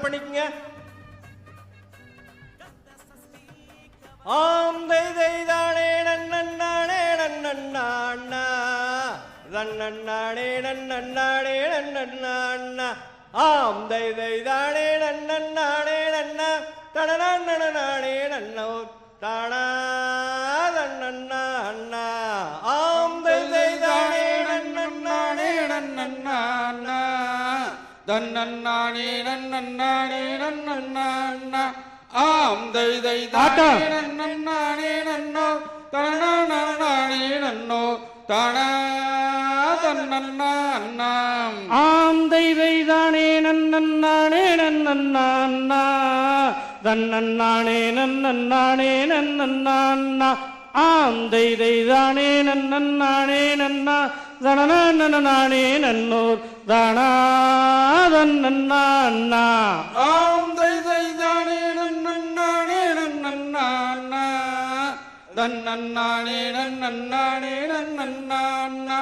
Start பண்ணிக்கங்க. ஆம் தை தை தானே நன்னண்ணானே நன்னண்ணா தன்னண்ணானே நன்னண்ணானே நன்னண்ணா ஆம் தை தை தானே நன்னண்ணானே நன்ன. தடனண்ணனானே நன்னோ தானா. தன்னண்ணானே நன்னண்ணானே நன்னண்ணா ஆம் தை தை. தானே நன்னண்ணானே நன்னோ. தனநானே நன்னோ. தானா தன்னண்ணாம் ஆம் தெய்தை தானே நன்னண்ணானே நன்னண்ணா தன்னண்ணானே நன்னண்ணானே நன்னண்ணா ஆம் தெய்தை தானே நன்னண்ணானே நன்னா. தனநானே நன்னோர் தானா தன்னண்ணா ஆம் தை தை தானே நன்னண்ணானே நன்னண்ணா தன்னண்ணானே நன்னண்ணானே நன்னண்ணா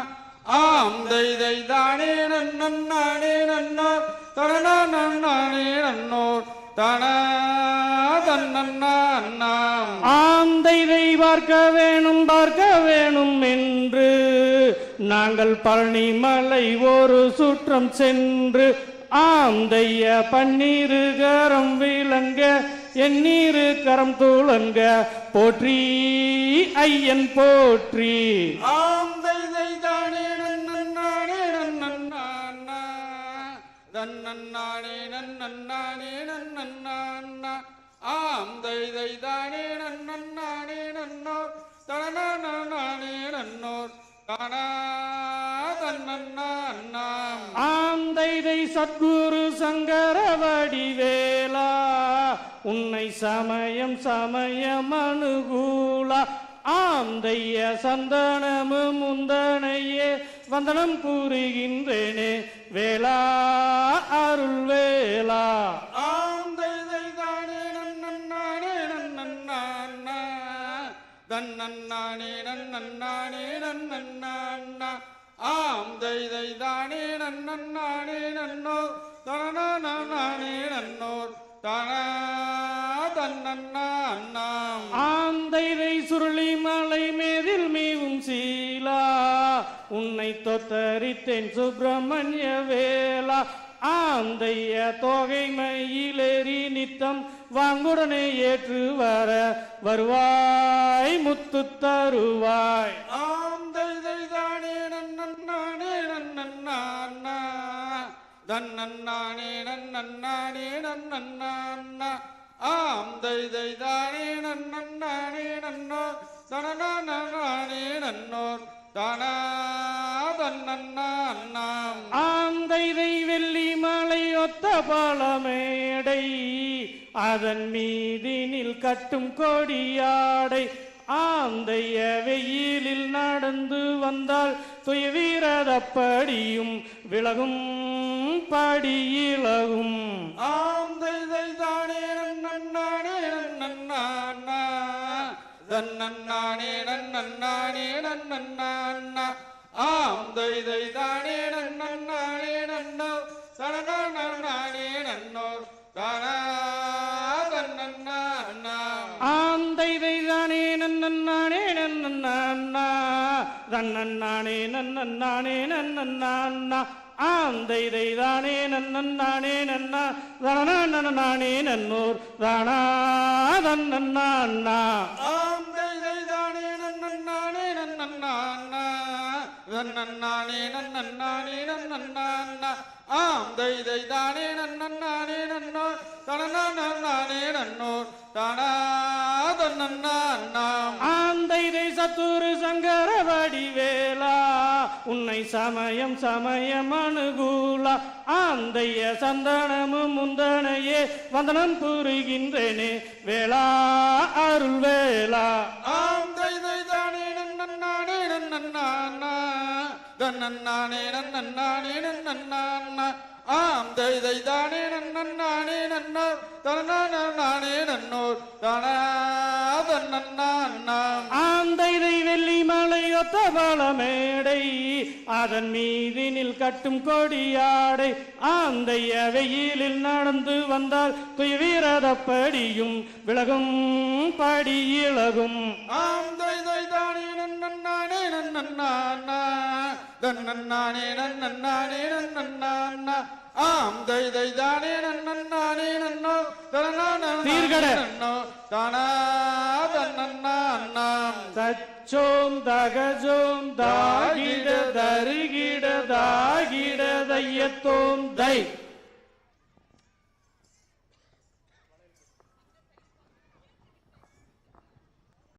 ஆம் தை தை தானே நன்னண்ணானே நன்னோர் தனநானே நன்னோர் தானா தன்னண்ணாம் ஆம் தெய்தை பார்க்க வேணும் பார்க்க வேணும் என்று நாங்கள் பழனிமலை ஒரு சுற்றம் சென்று ஆந்தைய பன்னீரு கரம் விளங்க எண்ணீரு கரம் தூளங்க போற்றி ஐயன் போற்றி. ஆம் தை தை தானே நன்னண்ணானே நன்னண்ணா தன்னண்ணானே நன்னண்ணானே நன்னண்ணா ஆம் தை தை தானே நன்னண்ணானே நன்னோர் தனநானே நன்னோர். ஆந்தைதை சத்குரு சங்கர வடிவேலா உன்னை சமயம் சமயம் அணுகூலா. ஆந்தைய சந்தனமு முந்தனையே வந்தனம் கூறுகின்றேனே வேளா அருள் வேளா தன்னண்ணானே நன்னண்ணானே நன்னண்ணா ஆம் தை தை தானே நன்னண்ணானே நன்னோர் தனநானே நன்னோர் தானா தன்னண்ணாம் ஆம் தைதை சுருளி மலை மேதில் மீவும் சீலா. உன்னை தொத்தரித்தேன் சுப்பிரமணிய வேலா ஆந்தைய தைய நித்தம் வாங்குடனே ஏற்று வர வருவாய் முத்து தருவாய். ஆம் தை தை தன்னண்ணானே நன்னண்ணானே நன்னண்ணா ஆம் தை நன்னண்ணானே நன்னோ தனநானே நன்னோர். தானா ஆம் தைதை வெள்ளி மலை ஒத்த பாலமேடை அதன் மீதினில் கட்டும் கொடியாடை ஆந்தைய வெயிலில் நடந்து வந்தால் துயவீரதப்படியும் விலகும் படியிலகும் ஆம் தானே நன்னானே நன்னண்ணா தன்னண்ணானே நன்னண்ணானே நன்னண்ணா ஆம் தான் நன்னோ தனநானே நன்னோர் தானா நன்னண்ணானே நன்னண்ணா தன்னண்ணானே நன்னண்ணானே நன்னண்ணா ஆந்தைதை தானே நன்னண்ணானே நன்னா தனநானே நன்னோர். தானா தன்னண்ணா ஆம் நன்னண்ணானே நன்னண்ணானே நன்னண்ணா ஆம் தை தை தானே நன்னண்ணானே நன்னோர் தனநானே நன்னோர் தானா தன்னண்ணாம் ஆந்தைதை சத்துரு சங்கர வடிவேலா. உன்னை சமயம் சமயம் அணுகூலா. ஆந்தைய சந்தனமும் முந்தனையே வந்தனம் புரிகின்றேனே வேளா அருள் வேளா தன்னண்ணானே நன்னண்ணானே நன்னண்ணா ஆம் தை தை தானே நன்னண்ணானே நன்னோர். தனநானே நன்னோர் தானா தன்னண்ணா ஆந்தைதை வெள்ளி மலை ஒத்த பலமேடை அதன் மீதினில் கட்டும் கொடியாடை ஆந்தைய வெயிலில் நடந்து வந்தால் துயவிரதப்படியும் விலகும் படி இழகும் தானே நன்னண்ணானே நன்னண்ணா தன்னண்ணானே நன்னண்ணானே நன்னண்ணா ஆம் தை தை தானே நன்னோ. தனநானே தீர்க்கட. நன்னோ. தானா தன்னண்ணா தச்சோம் தகஜோம் தாகிட தருகிட தாகிட தையத்தோம் தை.